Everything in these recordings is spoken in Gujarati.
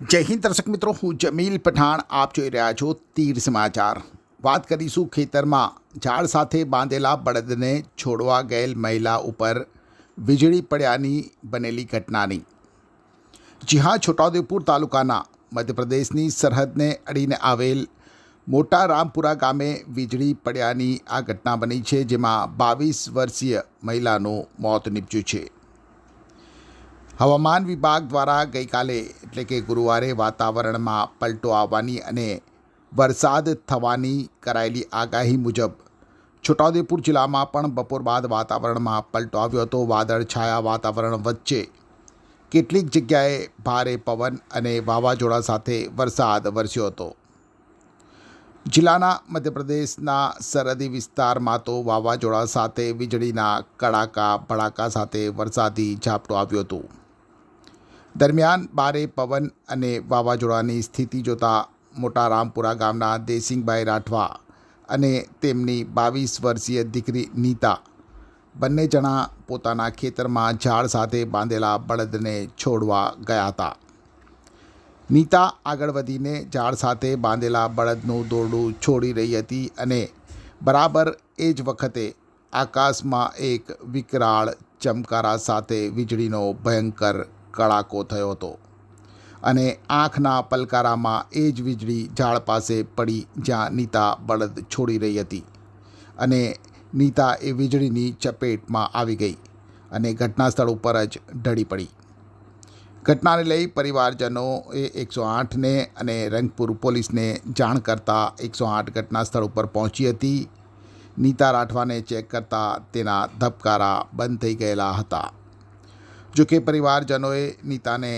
જય હિન્દ દર્શક મિત્રો, હું જમીલ પઠાણ, આપ જોઈ રહ્યા છો તીર સમાચાર. વાત કરીશું ખેતરમાં. ઝાડ સાથે બાંધેલા બળદને છોડવા ગયેલ મહિલા ઉપર વીજળી પડ્યાની બનેલી ઘટનાની. જી હા છોટાઉદેપુર તાલુકાના મધ્યપ્રદેશની સરહદને અડીને આવેલ મોટા રામપુરા ગામે વીજળી પડ્યાની આ ઘટના બની છે, જેમાં બાવીસ વર્ષીય મહિલાનું મોત નીપજ્યું છે. હવામાન વિભાગ દ્વારા ગઈકાલે એટલે કે ગુરુવારે વાતાવરણમાં પલટો આવવાની અને વરસાદ થવાની કરાયેલી આગાહી મુજબ છોટાઉદેપુર જિલ્લામાં પણ બપોર બાદ વાતાવરણમાં પલટો આવ્યો હતો. વાદળછાયા વાતાવરણ વચ્ચે કેટલીક જગ્યાએ ભારે પવન અને વાવાઝોડા સાથે વરસાદ વરસ્યો હતો. જિલ્લાના મધ્યપ્રદેશના સરહદી વિસ્તારમાં તો વાવાઝોડા સાથે વીજળીના કડાકા ભડાકા સાથે વરસાદી ઝાપટું આવ્યું હતું. દરમિયાન બારે પવન અને વાવાઝોડાની સ્થિતિ જોતા મોટા રામપુરા ગામના દેસિંગભાઈ રાઠવા અને તેમની બાવીસ વર્ષીય દીકરી નીતા બંને જણા પોતાના ખેતરમાં ઝાડ સાથે બાંધેલા બળદને છોડવા ગયા હતા. નીતા આગળ વધીને ઝાડ સાથે બાંધેલા બળદનું દોરડું છોડી રહી હતી અને બરાબર એ જ વખતે આકાશમાં એક વિકરાળ ચમકારા સાથે વીજળીનો ભયંકર કડાકો થયો હતો. અને આંખના પલકારામાં એ જ વીજળી ઝાડ પાસે પડી જ્યાં નીતા બળદ છોડી રહી હતી. અને નીતા એ વીજળીની ચપેટમાં આવી ગઈ અને ઘટના સ્થળ ઉપર જ ઢળી પડી. ઘટનાને લઈ પરિવારજનોએ એકસો આઠને અને રંગપુર પોલીસને જાણ કરતાં એકસો આઠ ઘટના સ્થળ ઉપર પહોંચી હતી. નીતા રાઠવાને ચેક કરતાં તેના ધબકારા બંધ થઈ ગયેલા હતા. જોકે પરિવારજનોએ નીતાને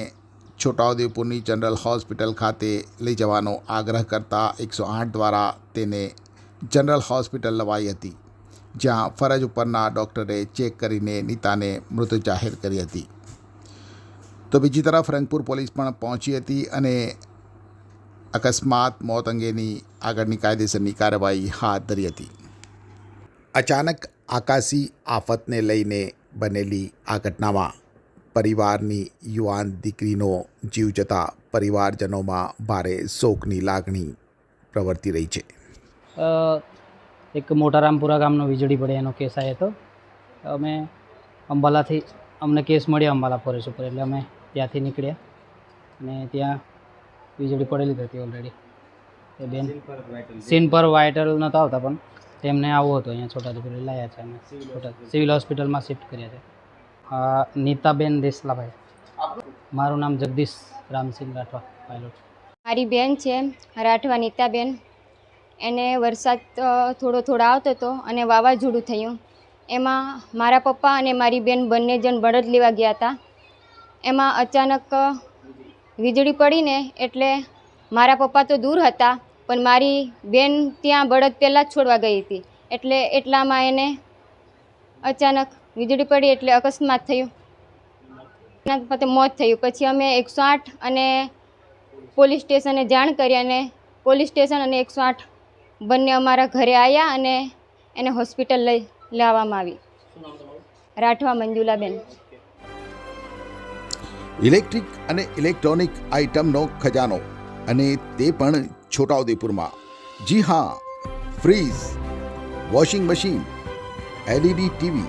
છોટાઉદેપુરની જનરલ હોસ્પિટલ ખાતે લઈ જવાનો આગ્રહ કરતા એકસો આઠ દ્વારા તેને જનરલ હોસ્પિટલ લવાઈ હતી, જ્યાં ફરજ ઉપરના ડૉક્ટરે ચેક કરીને નીતાને મૃત જાહેર કરી હતી. તો બીજી તરફ રંગપુર પોલીસ પણ પહોંચી હતી અને અકસ્માત મોત અંગેની આગળની કાયદેસરની કાર્યવાહી હાથ ધરી હતી. અચાનક આકાશી આફતને લઈને બનેલી આ ઘટનામાં પરિવારની યુવાન દીકરીનો જીવ જતા પરિવારજનોમાં ભારે શોકની લાગણી પ્રવર્તી રહી છે. એક મોટા રામપુરા ગામનો વીજળી પડે એનો કેસ આવ્યો હતો. અમે અંબાલાથી અમને કેસ મળ્યો અંબાલા ફોરેસ્ટ ઉપર એટલે અમે ત્યાંથી નીકળ્યા અને ત્યાં વીજળી પડેલી જ હતી ઓલરેડી એ બેન સીન પર વાઇટલ નહોતા આવતા પણ તેમને આવવું હતું અહીંયા છોટા દીકરી લાવ્યા છે અમે છોટા સિવિલ હોસ્પિટલમાં શિફ્ટ કર્યા છે. નીતાબેન દેસલાભાઈ. મારું નામ જગદીશ રામસિંહ રાઠવા પાયલોટ મારી બેન છે, રાઠવા નીતાબેન. એને વરસાદ થોડો થોડો આવતો હતો અને વાવાઝોડું થયું. એમાં મારા પપ્પા અને મારી બેન બંને જણ બળદ લેવા ગયા હતા. એમાં અચાનક વીજળી પડીને એટલે મારા પપ્પા તો દૂર હતા, પણ મારી બેન ત્યાં બળદ પહેલાં જ છોડવા ગઈ હતી. એટલે એટલામાં એને અચાનક વીજળી પડી એટલે અકસ્માત થયું. એના પછી મોત થયું. પછી અમે એકસો આઠ અને પોલીસ સ્ટેશને જાણ કરી અને પોલીસ સ્ટેશન અને એકસો આઠ બંને અમારા ઘરે આવ્યા અને એને હોસ્પિટલ લઈ લાવવામાં આવી. રાઠવા મંજુલાબેન. ઇલેક્ટ્રિક અને ઇલેક્ટ્રોનિક આઇટમનો ખજાનો અને તે પણ છોટાઉદેપુરમાં. જી હા, fridge, washing machine, LED TV